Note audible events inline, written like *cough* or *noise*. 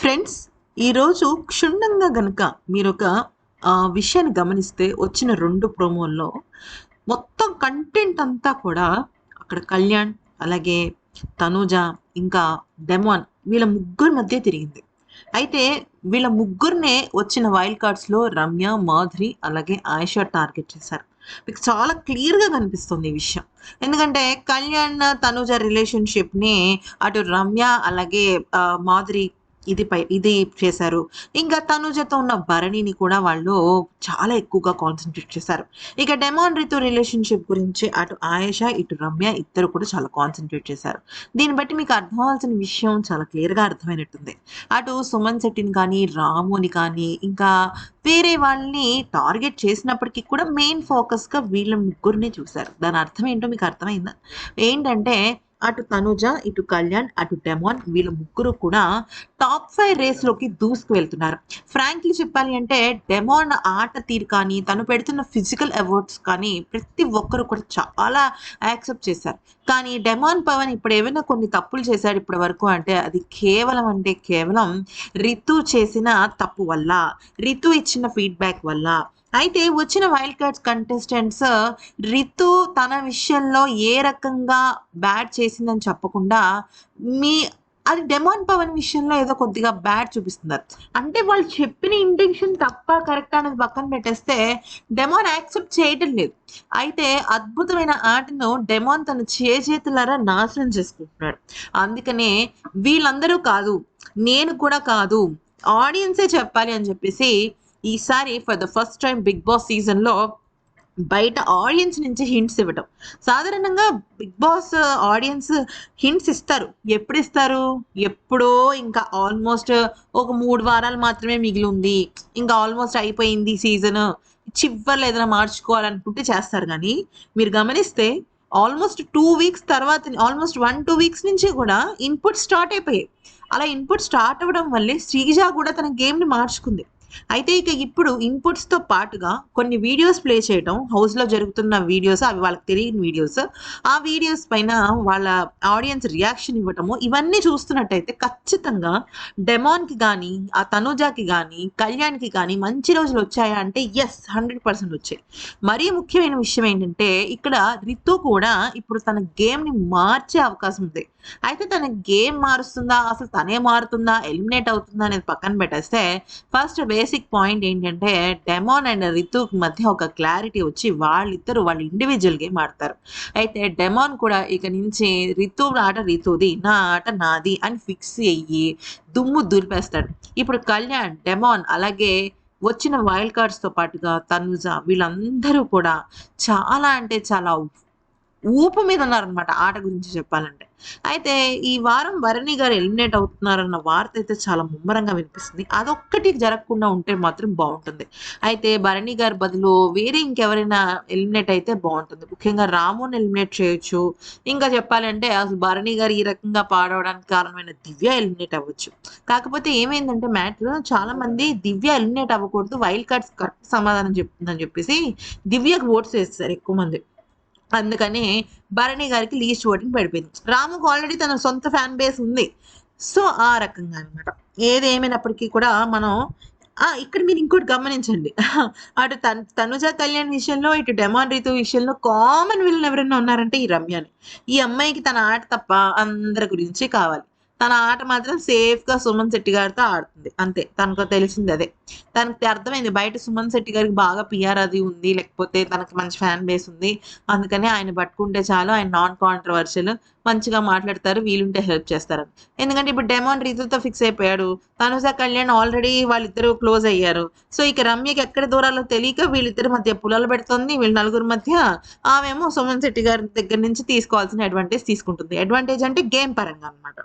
Friends ఈరోజు క్షుణ్ణంగా గనుక మీరు ఒక విషయాన్ని గమనిస్తే వచ్చిన రెండు ప్రోమోల్లో మొత్తం కంటెంట్ అంతా కూడా అక్కడ కళ్యాణ్ అలాగే తనూజ ఇంకా డెమాన్ వీళ్ళ ముగ్గురు మధ్య తిరిగింది. అయితే వీళ్ళ ముగ్గురినే వచ్చిన వైల్డ్ కార్డ్స్లో రమ్య మాధురి అలాగే ఆయిషా టార్గెట్ చేశారు. మీకు చాలా క్లియర్గా కనిపిస్తుంది ఈ విషయం. ఎందుకంటే కళ్యాణ్ తనూజ రిలేషన్షిప్ని అటు రమ్య అలాగే మాధురి ఇది పై ఇది చేశారు. ఇంకా తనుజతో ఉన్న భరణిని కూడా వాళ్ళు చాలా ఎక్కువగా కాన్సన్ట్రేట్ చేశారు. ఇక డెమాన్ రితు రిలేషన్షిప్ గురించి అటు ఆయేష ఇటు రమ్య ఇద్దరు కూడా చాలా కాన్సన్ట్రేట్ చేశారు. దీన్ని బట్టి మీకు అర్థం అవ్వాల్సిన విషయం చాలా క్లియర్గా అర్థమైనట్టుంది. అటు సుమన్ శెట్టిని కానీ రాముని కానీ ఇంకా వేరే వాళ్ళని టార్గెట్ చేసినప్పటికీ కూడా మెయిన్ ఫోకస్గా వీళ్ళ ముగ్గురిని చూశారు. దాని అర్థం ఏంటో మీకు అర్థమైందా? ఏంటంటే అటు తనుజ ఇటు కళ్యాణ్ అటు డెమాన్ వీళ్ళ ముగ్గురు కూడా టాప్ ఫైవ్ రేస్లోకి దూసుకు వెళ్తున్నారు ఫ్రాంక్లీ చెప్పాలి అంటే డెమాన్ ఆట తీరు కానీ తను పెడుతున్న ఫిజికల్ అవార్డ్స్ కానీ ప్రతి ఒక్కరు కూడా చాలా యాక్సెప్ట్ చేశారు. కానీ డెమాన్ పవన్ ఇప్పుడు ఏమైనా కొన్ని తప్పులు చేశాడు ఇప్పటి వరకు అంటే అది కేవలం అంటే కేవలం రితు చేసిన తప్పు వల్ల రితు ఇచ్చిన ఫీడ్బ్యాక్ వల్ల అయితే వచ్చిన వైల్డ్ కార్డ్స్ కంటెస్టెంట్స్ రితు తన విషయంలో ఏ రకంగా బ్యాడ్ చేసిందని చెప్పకుండా మీ అది డెమాన్ పవన్ విషయంలో ఏదో కొద్దిగా బ్యాడ్ చూపిస్తున్నారు. అంటే వాళ్ళు చెప్పిన ఇంటెన్షన్ తప్ప కరెక్ట్ అనేది పక్కన పెట్టేస్తే డెమాన్ యాక్సెప్ట్ చేయటం లేదు. అయితే అద్భుతమైన ఆటను డెమాన్ తన చేతులారా నాశనం చేసుకుంటున్నాడు. అందుకనే వీళ్ళందరూ కాదు నేను కూడా కాదు ఆడియన్సే చెప్పాలి అని చెప్పేసి ఈసారి for the first time Bigg Boss సీజన్లో బయట ఆడియన్స్ నుంచి హింట్స్ ఇవ్వటం. సాధారణంగా బిగ్ బాస్ ఆడియన్స్ హింట్స్ ఇస్తారు. ఎప్పుడు ఇస్తారు? ఎప్పుడో ఇంకా ఆల్మోస్ట్ ఒక మూడు వారాలు మాత్రమే మిగిలి ఉంది ఇంకా ఆల్మోస్ట్ అయిపోయింది సీజన్ చివర్లో ఏదైనా మార్చుకోవాలనుకుంటే చేస్తారు. కానీ మీరు గమనిస్తే ఆల్మోస్ట్ టూ వీక్స్ తర్వాత ఆల్మోస్ట్ వన్ టూ వీక్స్ నుంచి కూడా ఇన్పుట్ స్టార్ట్ అయిపోయాయి. అలా ఇన్పుట్ స్టార్ట్ అవ్వడం వల్లే శ్రీజ కూడా తన గేమ్ని మార్చుకుంది. అయితే ఇక ఇప్పుడు ఇన్పుట్స్తో పాటుగా కొన్ని వీడియోస్ ప్లే చేయడం హౌస్లో జరుగుతున్న వీడియోస్ అవి వాళ్ళకి తెలియని వీడియోస్ ఆ వీడియోస్ పైన వాళ్ళ ఆడియన్స్ రియాక్షన్ ఇవ్వటము ఇవన్నీ చూస్తున్నట్టయితే ఖచ్చితంగా డెమాన్కి కానీ ఆ తనుజాకి కానీ కళ్యాణ్కి కానీ మంచి రోజులు వచ్చాయా అంటే ఎస్ హండ్రెడ్ పర్సెంట్ వచ్చాయి. మరీ ముఖ్యమైన విషయం ఏంటంటే ఇక్కడ రితు కూడా ఇప్పుడు తన గేమ్ని మార్చే అవకాశం ఉంది. అయితే తన గేమ్ మారుస్తుందా? అసలు తనే మారుతుందా? ఎలిమినేట్ అవుతుందా అనేది పక్కన పెట్టేస్తే ఫస్ట్ బేసిక్ పాయింట్ ఏంటంటే డెమాన్ అండ్ రితుక్ మధ్య ఒక క్లారిటీ వచ్చి వాళ్ళిద్దరు వాళ్ళు ఇండివిజువల్ గేమ్ ఆడతారు అయితే డెమాన్ కూడా ఇక నుంచి రితు ఆట రితుది నా ఆట నాది అని ఫిక్స్ అయ్యి దుమ్ము దులిపేస్తాడు. ఇప్పుడు కళ్యాణ్ డెమాన్ అలాగే వచ్చిన వైల్డ్ కార్డ్స్తో పాటుగా తనుజ వీళ్ళందరూ కూడా చాలా అంటే చాలా ఊపు మీద ఉన్నారనమాట ఆట గురించి చెప్పాలంటే. అయితే ఈ వారం భరణి గారు ఎలిమినేట్ అవుతున్నారన్న వార్త అయితే చాలా ముమ్మరంగా వినిపిస్తుంది. అదొక్కటి జరగకుండా ఉంటే మాత్రం బాగుంటుంది. అయితే భరణి గారి బదులు వేరే ఇంకెవరైనా ఎలిమినేట్ అయితే బాగుంటుంది. ముఖ్యంగా రాముని ఎలిమినేట్ చేయొచ్చు. ఇంకా చెప్పాలంటే అసలు భరణి గారు ఈ రకంగా పాడవడానికి కారణమైన దివ్య ఎలిమినేట్ అవ్వచ్చు. కాకపోతే ఏమైందంటే మ్యాటర్ చాలా మంది దివ్య ఎలిమినేట్ అవ్వకూడదు. వైల్డ్ కార్డ్స్ కరెక్ట్ సమాధానం చెప్తుందని చెప్పేసి దివ్యకు ఓట్స్ వేస్తారు ఎక్కువ మంది. అందుకని భరణి గారికి లీస్ట్ ఓటింగ్ పడిపోయింది. రాముకు ఆల్రెడీ తన సొంత ఫ్యాన్ బేస్ ఉంది. సో ఆ రకంగా అనమాట ఏదేమైనప్పటికీ కూడా మనం ఆ, ఇక్కడ మీరు ఇంకోటి గమనించండి. *laughs* అటు తన్ తనుజ కళ్యాణ్ విషయంలో ఇటు డెమాన్ రీతు విషయంలో కామన్ విలన్ ఎవరైనా ఉన్నారంటే ఈ రమ్యని. ఈ అమ్మాయికి తన ఆట తప్ప అందరి గురించి కావాలి. తన ఆట మాత్రం సేఫ్గా సుమన్ శెట్టి గారితో ఆడుతుంది. అంతే. తనకు తెలిసింది అదే. తనకి అర్థమైంది. బయట సుమన్ శెట్టి గారికి బాగా పిఆర్ అది ఉంది. లేకపోతే తనకి మంచి ఫ్యాన్ బేస్ ఉంది. అందుకని ఆయన పట్టుకుంటే చాలు. ఆయన నాన్ కాంట్రవర్షియల్ మంచిగా మాట్లాడతారు. వీలుంటే హెల్ప్ చేస్తారు. ఎందుకంటే ఇప్పుడు డెమాన్ రీతులతో ఫిక్స్ అయిపోయాడు. తనుజ కళ్యాణ్ ఆల్రెడీ వాళ్ళిద్దరూ క్లోజ్ అయ్యారు. సో ఇక రమ్యకి ఎక్కడ దూరాలో తెలియక వీళ్ళిద్దరి మధ్య పుల్లలు పెడుతుంది. వీళ్ళ నలుగురు మధ్య ఆమెమో సుమన్ శెట్టి గారి దగ్గర నుంచి తీసుకోవాల్సిన అడ్వాంటేజ్ తీసుకుంటుంది. అడ్వాంటేజ్ అంటే గేమ్ పరంగా అనమాట